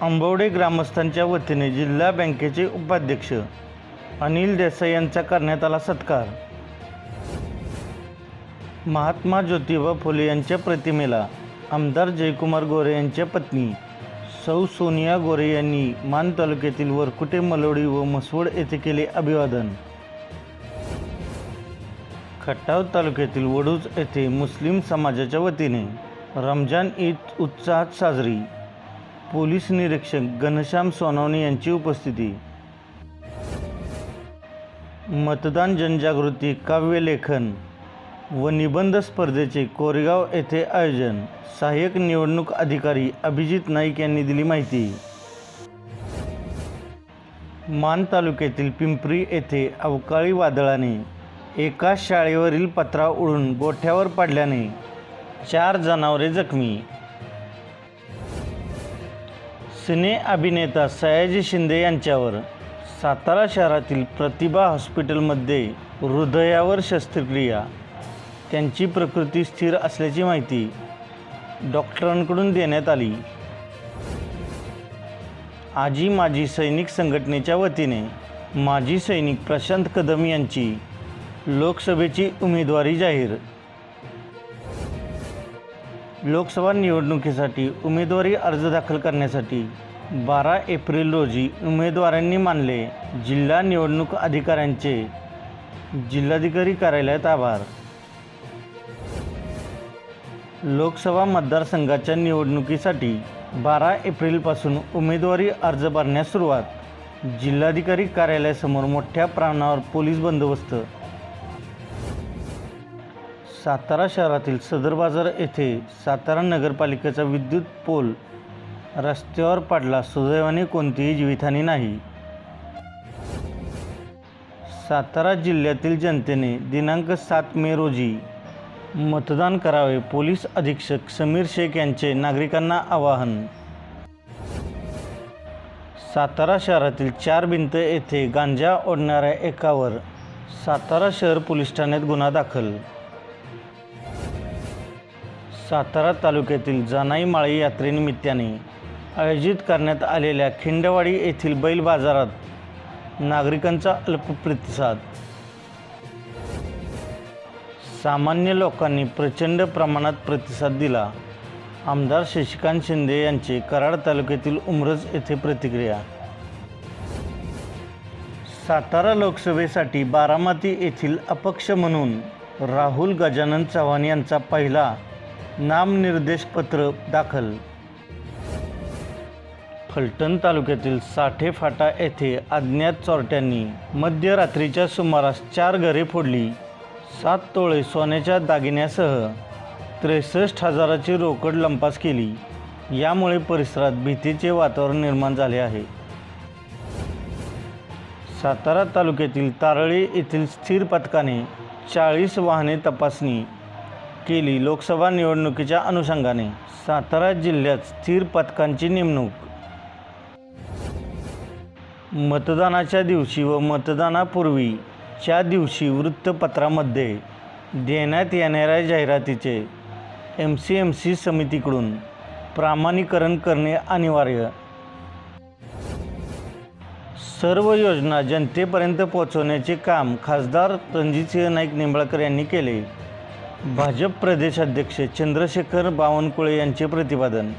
आंबवडे ग्रामस्थांच्या वतीने जिल्हा बँकेचे उपाध्यक्ष अनिल देसाई यांचा करण्यात आला सत्कार. महात्मा ज्योतिबा फुले यांच्या प्रतिमेला आमदार जयकुमार गोरे यांच्या पत्नी सौ सोनिया गोरे यांनी मान तालुक्यातील वरकुटे मलोडी व मसवड येथे केले अभिवादन. खटाव तालुक्यातील वडूज येथे मुस्लिम समाजाच्या वतीने रमजान ईद उत्साहात साजरी. पोलीस निरीक्षक घनश्याम सोनवणे यांची उपस्थिती. मतदान जनजागृती काव्यलेखन व निबंध स्पर्धेचे कोरेगाव येथे आयोजन. सहाय्यक निवडणूक अधिकारी अभिजित नाईक यांनी दिली माहिती. मान तालुक्यातील पिंपरी येथे अवकाळी वादळाने एका शाळेवरील पत्रा उडून गोठ्यावर पडल्याने चार जनावरे जखमी. सिने अभिनेता सयाजी शिंदे यांच्यावर सातारा शहरातील प्रतिभा हॉस्पिटलमध्ये हृदयावर शस्त्रक्रिया. त्यांची प्रकृती स्थिर असल्याची माहिती डॉक्टरांकडून देण्यात आली. आजी माजी सैनिक संघटनेच्या वतीने माजी सैनिक प्रशांत कदम यांची लोकसभेची उमेदवारी जाहीर लोकसभा निवडणुकीसाठी उमेदवारी अर्ज दाखल करण्यासाठी बारा एप्रिल रोजी उमेदवारांनी मानले जिल्हा निवडणूक अधिकाऱ्यांचे. जिल्हाधिकारी कार्यालयात आभार. लोकसभा मतदारसंघाच्या निवडणुकीसाठी बारा एप्रिलपासून उमेदवारी अर्ज भरण्यास सुरुवात. जिल्हाधिकारी कार्यालयासमोर मोठ्या प्रमाणावर पोलीस बंदोबस्त सातारा शहरातील सदर बाजार येथे सातारा नगरपालिकेचा विद्युत पोल रस्त्यावर पडला. सुदैवाने कोणतीही जीवितहानी नाही. सातारा जिल्ह्यातील जनतेने दिनांक सात मे रोजी मतदान करावे पोलीस अधीक्षक समीर शेख यांचे नागरिकांना आवाहन. सातारा शहरातील चार भिंत येथे गांजा ओढणाऱ्या एकावर सातारा शहर पोलीस ठाण्यात गुन्हा दाखल. सातारा तालुक्यातील जानाई माळी यात्रेनिमित्ताने आयोजित करण्यात आलेल्या खिंडवाडी येथील बैल बाजारात नागरिकांचा अल्प प्रतिसाद. सामान्य लोकांनी प्रचंड प्रमाणात प्रतिसाद दिला. आमदार शशिकांत शिंदे यांचे कराड तालुक्यातील उमरज येथे प्रतिक्रिया. सातारा लोकसभेसाठी बारामती येथील अपक्ष म्हणून राहुल गजानन चव्हाण यांचा पहिला नामनिर्देशपत्र दाखल. फलटण तालुक्यातील साठे फाटा येथे अज्ञात चोरट्यांनी मध्यरात्रीच्या सुमारास चार घरे फोडली. सात तोळे सोन्याच्या दागिन्यासह त्रेसष्ट हजाराची रोकड लंपास केली. यामुळे परिसरात भीतीचे वातावरण निर्माण झाले आहे. सातारा तालुक्यातील तारळी येथील स्थिर पथकाने चाळीस वाहने तपासणी केली लोकसभा निवडणुकीच्या अनुषंगाने सातारा जिल्ह्यात स्थिर पथकांची नेमणूक. मतदानाच्या दिवशी व मतदानापूर्वीच्या दिवशी वृत्तपत्रामध्ये देण्यात येणाऱ्या जाहिरातीचे एम सी एम सी समितीकडून प्रामाणीकरण करणे अनिवार्य. सर्व योजना जनतेपर्यंत पोहोचवण्याचे काम खासदार रणजितसिंह नाईक निंबाळकर यांनी केले. भाजप प्रदेशाध्यक्ष चंद्रशेखर बावनकुळे यांचे प्रतिपादन.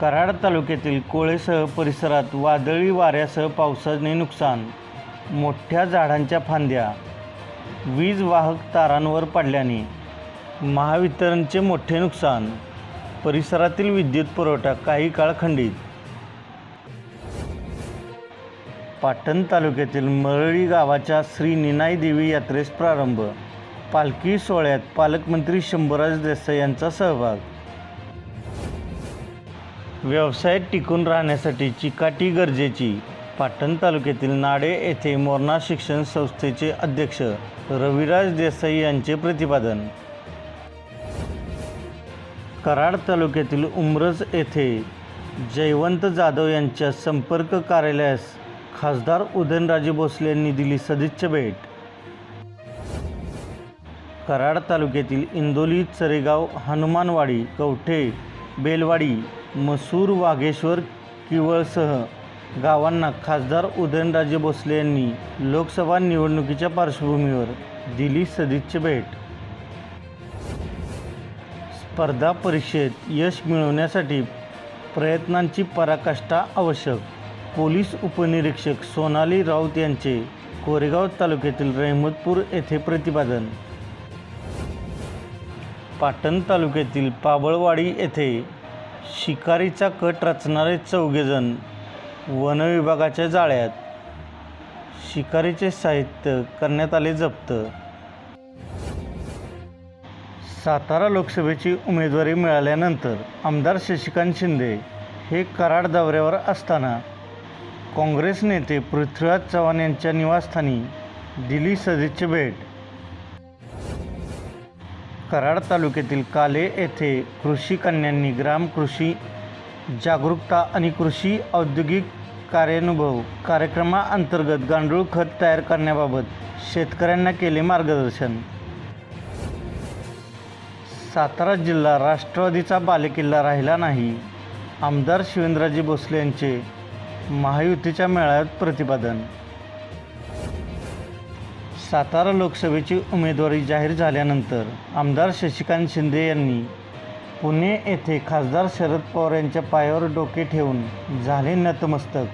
कराड तालुक्यातील कोळेसह परिसरात वादळी वाऱ्यासह पावसाने नुकसान मोठ्या झाडांच्या फांद्या वीज वाहक तारांवर पडल्याने महावितरणचे मोठे नुकसान परिसरातील विद्युत पुरवठा काही काळ खंडित पाटण तालुक्यातील मरळी गावाच्या श्री निनाई देवी यात्रेस प्रारंभ. पालखी सोहळ्यात पालकमंत्री शंभूराज देसाई यांचा सहभाग. व्यवसायात टिकून राहण्यासाठी चिकाटी गरजेची पाटण तालुक्यातील नाडे येथे मोरणा शिक्षण संस्थेचे अध्यक्ष रविराज देसाई यांचे प्रतिपादन. कराड तालुक्यातील उमरज येथे जयवंत जाधव यांच्या संपर्क कार्यालयास खासदार उदयनराजे भोसले यांनी दिली सदिच्छा भेट. कराड तालुक्यातील इंदोली चरेगाव हनुमानवाडी कवठे बेलवाडी मसूर वाघेश्वर किवळसह गावांना खासदार उदयनराजे भोसले यांनी लोकसभा निवडणुकीच्या पार्श्वभूमीवर दिली सदिच्छा भेट. स्पर्धा परीक्षेत यश मिळवण्यासाठी प्रयत्नांची पराकाष्ठा आवश्यक. पोलीस उपनिरीक्षक सोनाली राऊत यांचे कोरेगाव तालुक्यातील रहमतपूर येथे प्रतिपादन. पाटण तालुक्यातील पाबळवाडी येथे शिकारीचा कट रचणारे चौघेजण वनविभागाच्या जाळ्यात शिकारीचे साहित्य करण्यात आले जप्त. सातारा लोकसभेची उमेदवारी मिळाल्यानंतर आमदार शशिकांत शिंदे हे कराड दौऱ्यावर असताना काँग्रेस नेते पृथ्वीराज चव्हाण यांच्या निवासस्थानी दिली सदिच्छा भेट. कराड तालुक्यातील काले येथे कृषी कन्यांनी ग्राम कृषी जागरूकता आणि कृषी औद्योगिक कार्यानुभव कार्यक्रमाअंतर्गत गांडूळ खत तयार करण्याबाबत शेतकऱ्यांना केले मार्गदर्शन. सातारा जिल्हा राष्ट्रवादीचा बालेकिल्ला राहिला नाही. आमदार शिवेंद्रजी भोसले यांचे महायुतीच्या मेळाव्यात प्रतिपादन. सातारा लोकसभेची उमेदवारी जाहीर झाल्यानंतर आमदार शशिकांत शिंदे यांनी पुणे येथे खासदार शरद पवार यांच्या पायावर डोके ठेवून झाले नतमस्तक.